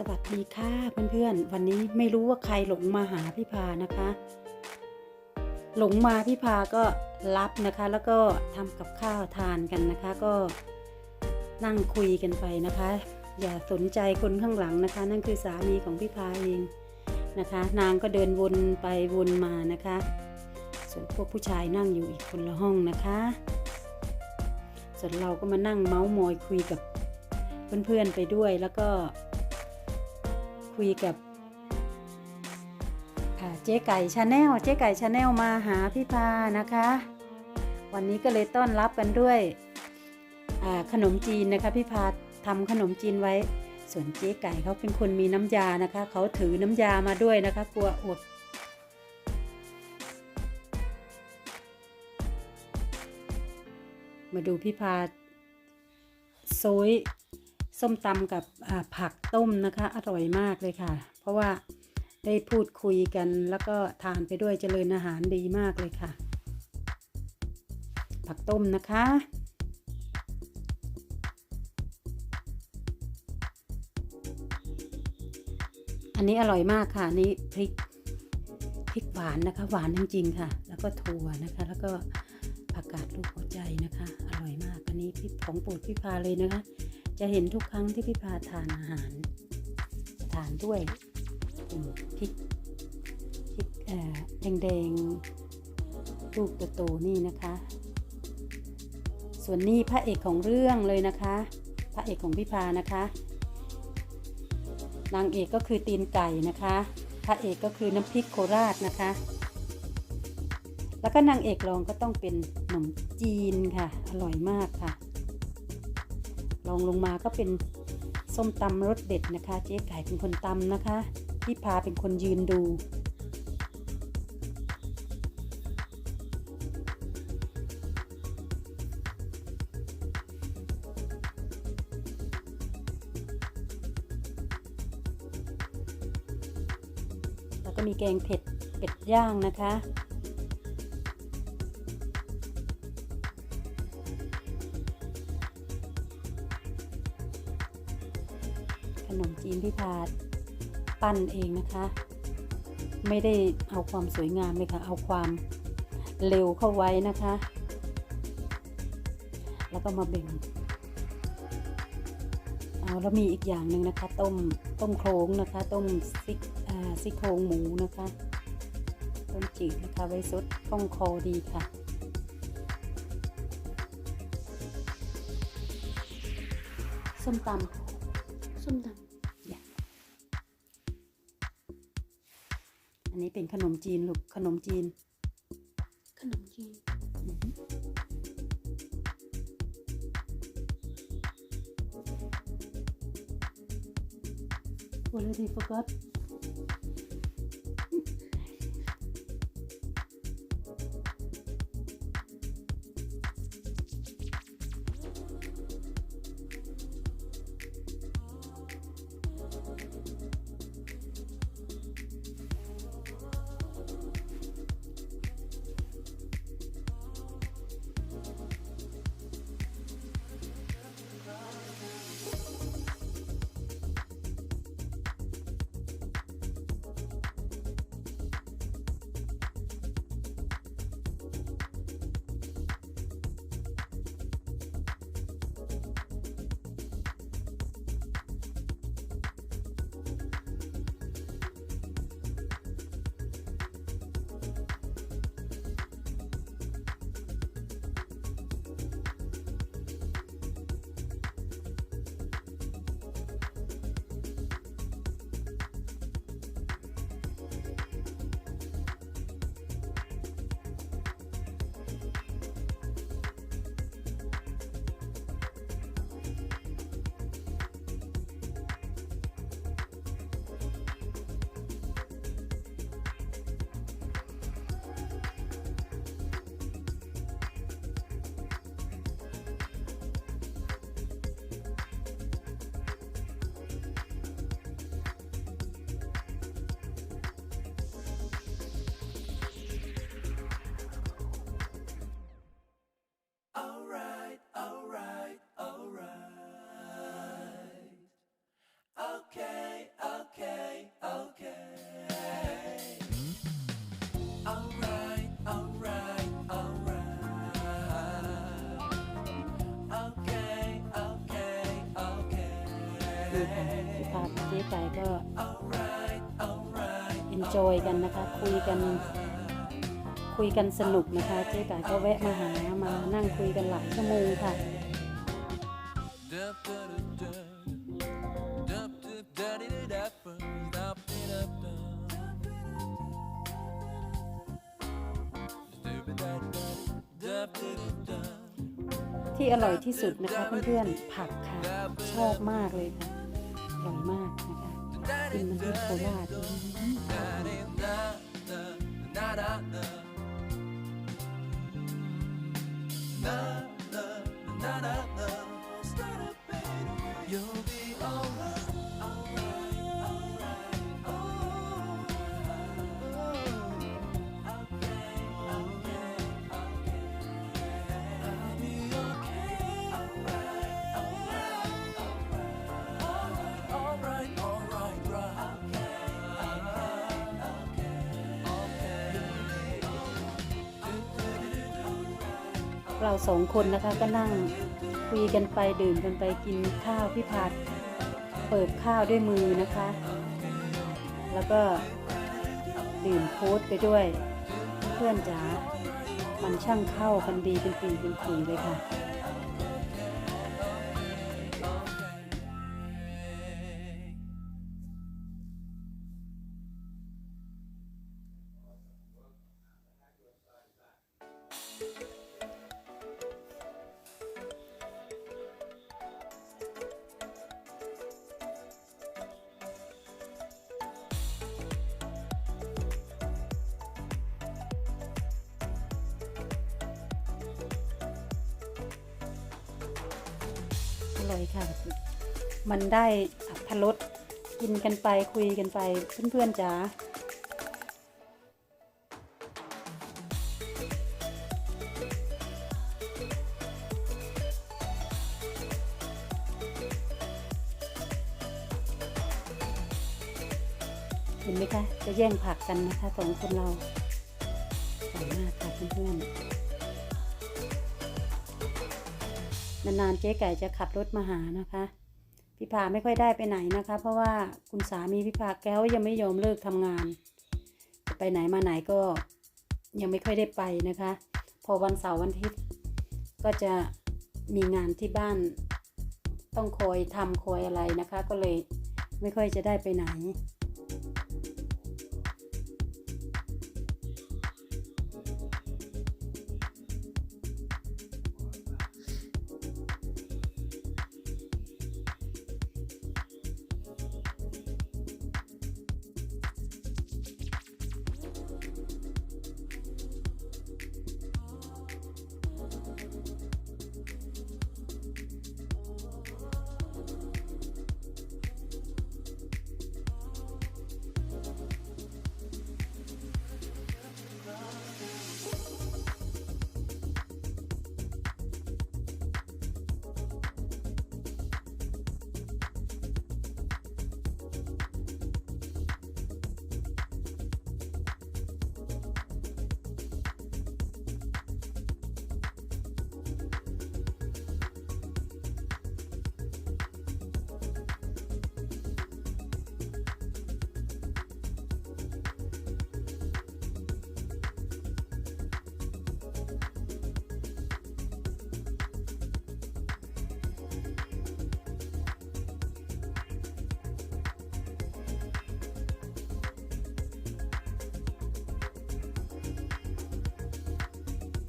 สวัสดีค่ะเพื่อนๆ วันนี้ไม่รู้ว่าใครหลงมาหาพี่พานะคะ หลงมาพี่พาก็รับนะคะ แล้วก็ทำกับข้าวทานกันนะคะ ก็นั่งคุยกันไปนะคะ อย่าสนใจคนข้างหลังนะคะ นั่นคือสามีของพี่พาเองนะคะ นางก็เดินวนไปวนมานะคะ ส่วนพวกผู้ชายนั่งอยู่อีกคนละห้องนะคะ ส่วนเราก็มานั่งเมาส์มอยคุยกับเพื่อนๆไปด้วยแล้วก็ คุยกับอ่าเจ๊ไก่ชาแนลเจ๊ไก่ชาแนลมาหาพี่พานะคะ วันนี้ก็เลยต้อนรับกันด้วยขนมจีนนะคะพี่พาทำขนมจีนไว้ ส่วนเจ๊ไก่เขาเป็นคนมีน้ำยานะคะเขาถือน้ำยามาด้วยนะคะกลัวอดมาดูพี่พาโซย ส้มตำกับผักต้มนะคะ อร่อยมากเลยค่ะ เพราะว่าได้พูดคุยกันแล้วก็ทานไปด้วยเจริญอาหารดีมากเลยค่ะ ผักต้มนะคะ อันนี้อร่อยมากค่ะนนี้พริกพริกหวานนะคะ หวานจริงๆค่ะ แล้วก็ถั่วนะคะ แล้วก็ผักกาดลูกหัวใจนะคะ อร่อยมากอันนี้พี่ของโปรดพี่พาเลยนะคะ จะเห็นทุกครั้งที่พี่พาทานอาหาร ทานด้วยพริกพริกเอ่อแดงๆลูกโตๆนี่นะคะ ส่วนนี้พระเอกของเรื่องเลยนะคะ พระเอกของพี่พานะคะ นางเอกก็คือตีนไก่นะคะ พระเอกก็คือน้ำพริกโคราชนะคะ แล้วก็นางเอกรองก็ต้องเป็นขนมจีนค่ะ อร่อยมากค่ะ รองลงมาก็เป็นส้มตำรสเด็ดนะคะ เจ๊ไก่เป็นคนตำนะคะพี่พาเป็นคนยืนดู แล้วก็มีแกงเผ็ดเป็ดย่างนะคะ ขนมจีนพี่พาปั้นเองนะคะ ไม่ได้เอาความสวยงามเลยค่ะ เอาความเร็วเข้าไว้นะคะ แล้วก็มาเบ่ง เอาแล้วมีอีกอย่างหนึ่งนะคะ ต้มต้มโครงนะคะ ต้มซิกซี่โครงหมูนะคะต้มจืดนะคะ ไว้ซดคล่องคอดีค่ะส้มตำส้มตำ อันนี้เป็นขนมจีนลูกขนมจีน ขนมจีนอือหือ already forgot นี่ค่ะพี่พาเจ๊ไก่ก็เอนจอยกันนะคะ คุยกันคุยกันสนุกนะคะ เจ๊ไก่ก็แวะมาหามานั่งคุยกันหลายชั่วโมงค่ะที่อร่อยที่สุดนะคะเพื่อนๆผักค่ะ ชอบมากเลยค่ะ ร่อยมากนะคะกินมันที่โคราช เราสองคนนะคะก็นั่งคุยกันไปดื่มกันไปกินข้าวพี่พัดเปิดข้าวด้วยมือนะคะ แล้วก็ดื่มโค้ดไปด้วย เพื่อนจ๋ามันช่างเข้ากันดีเป็นปีเป็นขุยเลยค่ะ ยค่ะ มันได้อัตรสกินกันไปคุยกันไปเพื่อนๆจ๋าเห็นไหมคะ จะแย่งผักกันนะคะสองคนเราสวยมากค่ะเพื่อนๆ นานๆเจ๊ไก่จะขับรถมาหานะคะพี่พาไม่ค่อยได้ไปไหนนะคะ เพราะว่าคุณสามีพี่พาแก้วยังไม่ยอมเลิกทำงาน ไปไหนมาไหนก็ยังไม่ค่อยได้ไปนะคะ พอวันเสาร์วันอาทิตย์ก็จะมีงานที่บ้านต้องคอยทำคอยอะไรนะคะ ก็เลยไม่ค่อยจะได้ไปไหน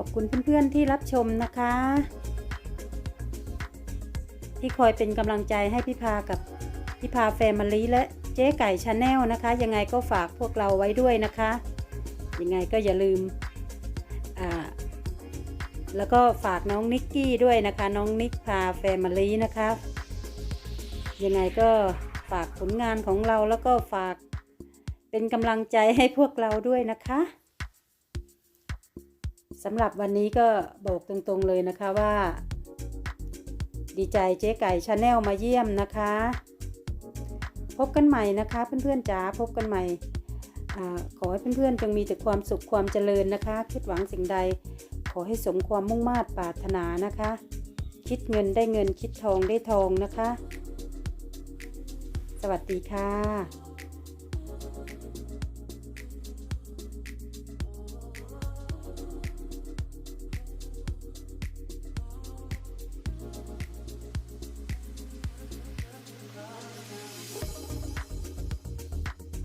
อบคุณเพื่อนๆที่รับชมนะคะ ที่คอยเป็นกำลังใจให้พี่พากับพี่พาแฟมิลี่และเจ๊ไก่ชาแนลนะคะ ยังไงก็ฝากพวกเราไว้ด้วยนะคะ ยังไงก็อย่าลืมอ่าแล้วก็ฝากน้องนิกกี้ด้วยนะคะ น้องนิกพาแฟมิลี่นะคะยังไงก็ฝากผลงานของเราแล้วก็ฝากเป็นกำลังใจให้พวกเราด้วยนะคะ สำหรับวันนี้ก็บอกตรงๆเลยนะคะว่า ดีใจเจ๊ไก่ชาแนลมาเยี่ยมนะคะ พบกันใหม่นะคะเพื่อนๆจ๋าพบกันใหม่ขอให้เพื่อนๆจงมีแต่ความสุขความเจริญนะคะคิดหวังสิ่งใด ขอให้สมความมุ่งมา่ปรารถนานะคะ คิดเงินได้เงินคิดทองได้ทองนะคะ สวัสดีค่ะ